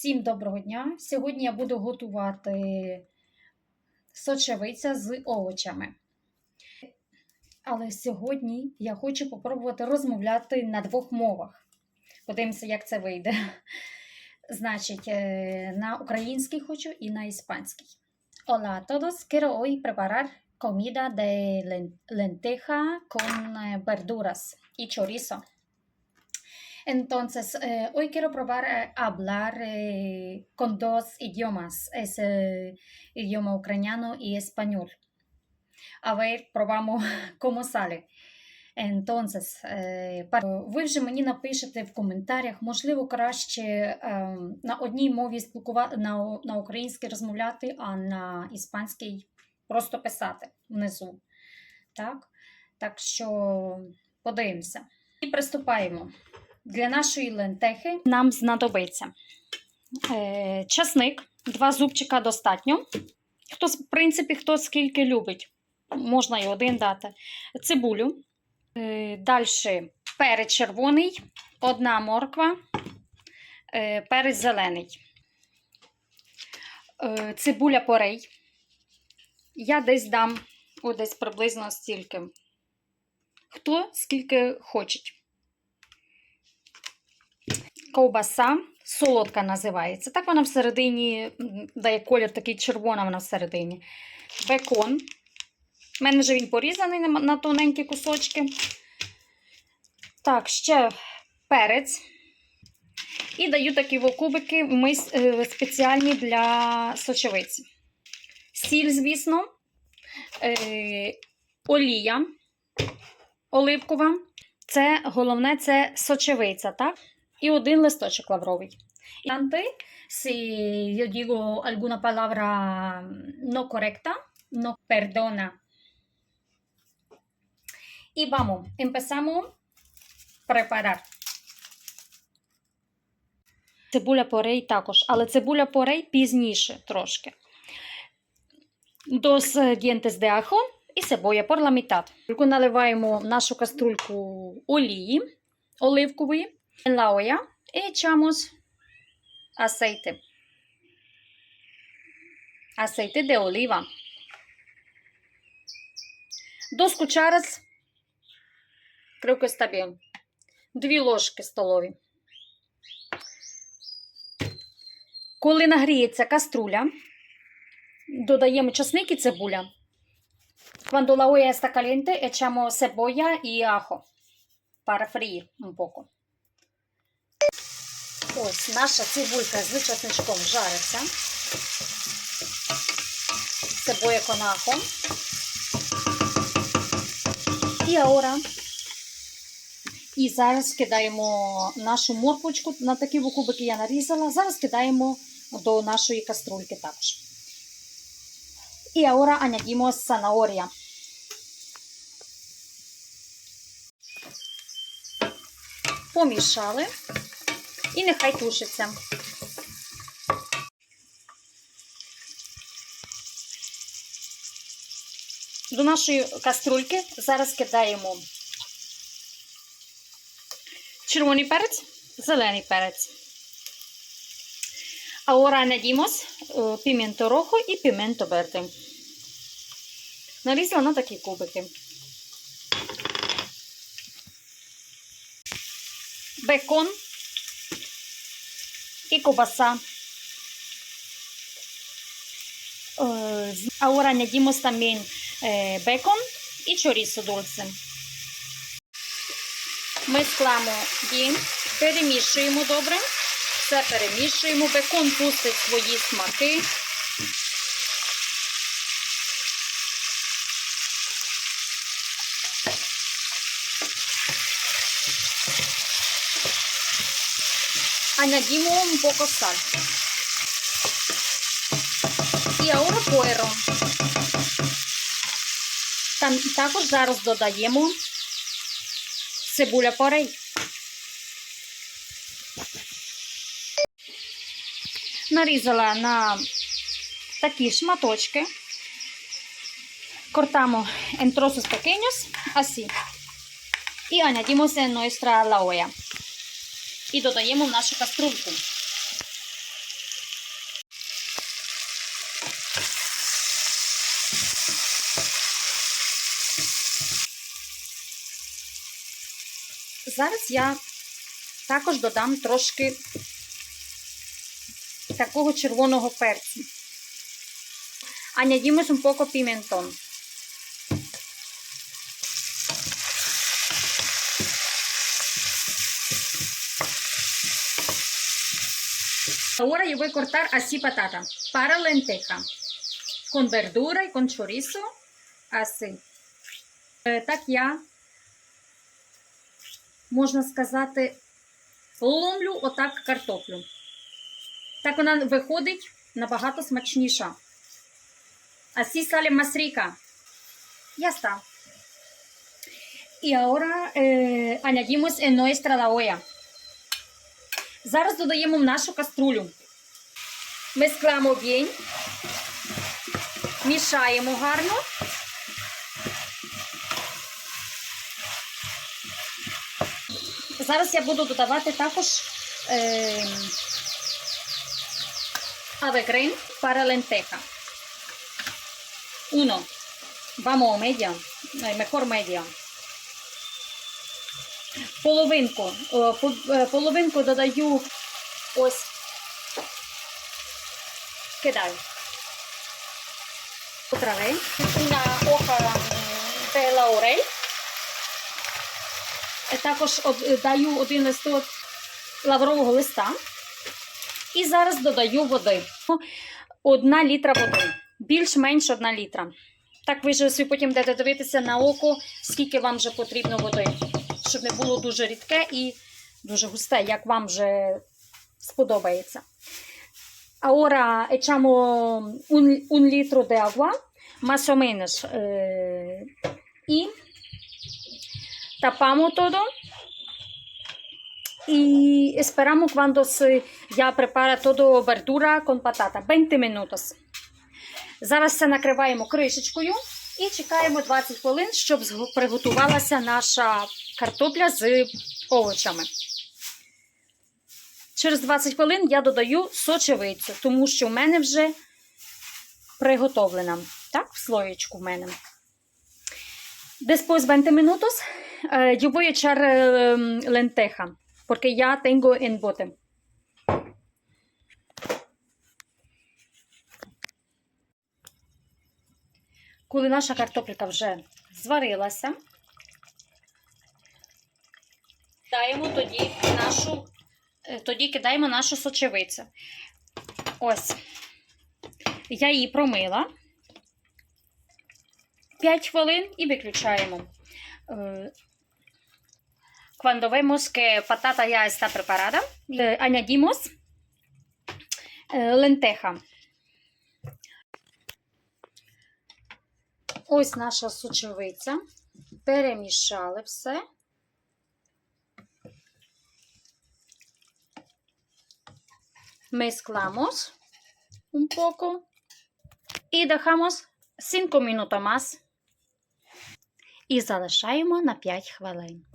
Всім доброго дня! Сьогодні я буду готувати сочевиця з овочами. Але сьогодні я хочу спробувати розмовляти на двох мовах. Подивимося, як це вийде. Значить, е, на українській хочу і на іспанській. Hola a todos, quiero hoy preparar comida de lenteja con eh, verduras y chorizo. Entonces, eh, hoy quiero probar a hablar eh, con dos idiomas, es el idioma ucraniano y español. A ver, probamos cómo sale. Entonces, ви вже мені напишете в коментарях, можливо, краще на одній мові спілкувати на, на українській розмовляти, а на іспанській просто писати внизу. Так? так що подивимося. І приступаємо. Для нашої лентехи нам знадобиться е, часник, два зубчика достатньо. Хто, в принципі, хто скільки любить, можна і один дати. Цибулю. Е, Далі перець червоний, одна морква, е, перець зелений. Цибуля порей. Я десь дам о, десь приблизно стільки. Хто скільки хоче. Ковбаса солодка називається. Так вона всередині дає колір такий червона вона всередині. Бекон. У мене вже він порізаний на, тоненькі кусочки. Так, ще перець. І даю такі кубики е, спеціальні для сочевиці. Сіль, звісно, е, олія оливкова. Це головне це сочевиця, так? І один листочок лавровий. Si yo digo alguna palabra no correcta, no perdona. Y vamos, empezamos preparar. Цибуля порей також, але цибуля порей пізніше трошки. Dos eh, dientes de ajo і cebolla por la mitad. Наливаємо нашу каструльку олії оливкової. En la olla echamos aceite. Aceite de oliva. Dos cucharas. Creo que está bien. Дві ложки столові. Коли нагріється каструля, додаємо часник і цибуля. Cuando la olla está caliente, echamos cebolla y ajo para freír un poco. Ось наша цибулька з часничком жариться. Цибуя con. І ahora і зараз кидаємо нашу морквочку на такі кубики я нарізала. Зараз кидаємо до нашої каструльки також. І ahora añadimos zanahoria. Помішали. І нехай тушиться. До нашої каструльки зараз кидаємо червоний перець, зелений перець. Ahora añadimos pimiento rojo y pimiento verde. Нарізала на такі кубики. Бекон y кобаса. Ahora añadimos también eh, bacon y chorizo dulce. Ми скламо їм, перемішуємо добре. Все перемішуємо. Бекон пустить свої смаки. Poco sal. І. Там також зараз додаємо цибуля порей. Нарізала на такі шматочки. Y añadimos en nuestra la olla і додаємо в нашу каструльку. Зараз я також додам трошки такого червоного перцю. Añadimos un poco pimentón. Ahora yo voy a cortar así patata para lenteja, con verdura y con chorizo, así. Е, Так я, можна сказати, ломлю отак картоплю. Так вона виходить набагато смачніша. Así sale más rica. Ya está. Y ahora eh, añadimos en nuestra la olla. Зараз додаємо в нашу каструлю. Месклямо bien. Мішаємо гарно. Зараз я буду додавати також е, avegren para lenteja. Uno. Vamos, media. Mejor media. Половинку. Е, Половинку додаю ось. Кидаю. Vez. Una hoja de laurel. Е, Також даю один листок лаврового листа. І зараз додаю води. Одна літра води. Більш-менш одна літра. Так ви собі потім будете дивитися на око, скільки вам вже потрібно води, щоб не було дуже рідке і дуже густе, як вам вже сподобається. Ahora echamos un, un litro de agua, más o menos, eh, y tapamos todo y esperamos cuando se ya prepara todo verdura con patata. 20 minutos. Зараз це накриваємо кришечкою і чекаємо 20 хвилин, щоб приготувалася наша картопля з овочами. Через 20 хвилин я додаю сочевицю, тому що в мене вже приготовлена. Так, в слоєчку в мене. Después 20 minutos, yo voy a echar lenteja, porque ya tengo en bote. Коли наша картопелька вже зварилася, кидаємо тоді нашу, е, тоді кидаємо нашу сочевицю. Ось. Я її промила 5 хвилин і виключаємо. Cuando vemos que patata ya está preparada, añadimos lenteja. Ось наша сочевиця. Перемішали все. Mezclamos un poco і dejamos 5 minutos más. І залишаємо на 5 хвилин.